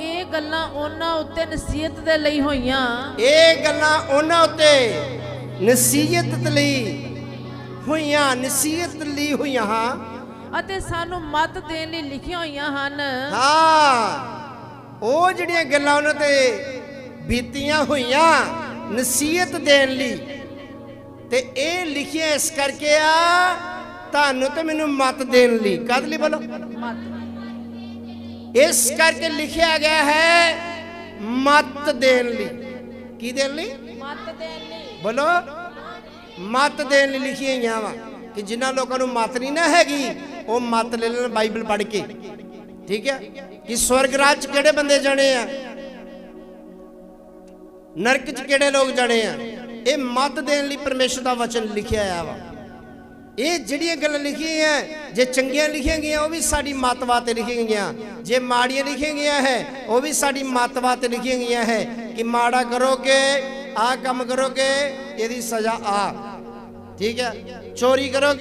ਇਹ ਗੱਲਾਂ ਉਹਨਾਂ ਉੱਤੇ ਨਸੀਹਤ ਦੇ ਲਈ ਹੋਈਆਂ। ਇਹ ਗੱਲਾਂ ਉਹਨਾਂ ਉੱਤੇ ਨਸੀਹਤ ਲਈ ਹੋਈਆਂ ਨਸੀਹਤ ਲਈ ਹੋਈਆਂ ਹਾਂ। ਅਤੇ ਸਾਨੂੰ ਮਤ ਦੇਣ ਲਈ ਲਿਖੀਆਂ ਹੋਈਆਂ ਹਨ। ਹਾਂ ਉਹ ਜਿਹੜੀਆਂ ਗੱਲਾਂ ਉਹਨਾਂ ਤੇ ਬੀਤੀਆਂ ਹੋਈਆਂ ਨਸੀਹਤ ਦੇਣ ਲਈ ਤੇ ਇਹ ਲਿਖਿਆ ਇਸ ਕਰਕੇ ਆ ਤੁਹਾਨੂੰ ਤੇ ਮੈਨੂੰ ਮਤ ਦੇਣ ਲਈ। ਕਦ ਲਈ ਬੋਲੋ? ਮਤ। ਇਸ ਕਰਕੇ ਲਿਖਿਆ ਗਿਆ ਹੈ ਮਤ ਦੇਣ ਲਈ। ਕੀ ਦੇਣ ਲਈ? ਮਤ ਦੇਣ ਲਈ। ਬੋਲੋ। ਮਤ ਦੇਣ ਲਈ ਲਿਖੀਆਂ ਹੋਈਆਂ ਵਾ ਕਿ ਜਿਨ੍ਹਾਂ ਲੋਕਾਂ ਨੂੰ ਮਤ ਨਹੀਂ ਨਾ ਹੈਗੀ ਉਹ ਮਤ ਲੈ ਲੈਣ ਬਾਈਬਲ ਪੜ੍ਹ ਕੇ। ਠੀਕ ਹੈ? ਕਿ ਸਵਰਗ ਰਾਜ ਚ ਕਿਹੜੇ ਬੰਦੇ ਜਾਣੇ ਆ? ਨਰਕ ਚ ਕਿਹੜੇ ਲੋਕ ਜਾਣੇ ਆ? ਇਹ ਮਤ ਦੇਣ ਲਈ ਪਰਮੇਸ਼ਰ ਦਾ ਵਚਨ ਲਿਖਿਆ ਆ ਵਾ। ਇਹ ਜਿਹੜੀਆਂ ਗੱਲਾਂ ਲਿਖੀਆਂ ਜੇ ਚੰਗੀਆਂ ਲਿਖੀਆਂ ਗਈਆਂ, ਉਹ ਵੀ ਸਾਡੀ ਮਤ ਵਾਸਤੇ ਲਿਖੀਆਂ ਗਈਆਂ। ਜੇ ਮਾੜੀਆਂ ਲਿਖੀਆਂ ਗਈਆਂ ਹੈ, ਉਹ ਵੀ ਸਾਡੀ ਮਤ ਵਾਸਤੇ ਲਿਖੀਆਂ ਗਈਆਂ ਹੈ। ਕਿ ਮਾੜਾ ਕਰੋਗੇ ਆ ਕੰਮ ਕਰੋਗੇ, ਇਹਦੀ ਸਜ਼ਾ ਆ। ਠੀਕ ਹੈ? ਚੋਰੀ ਕਰੋਗੇ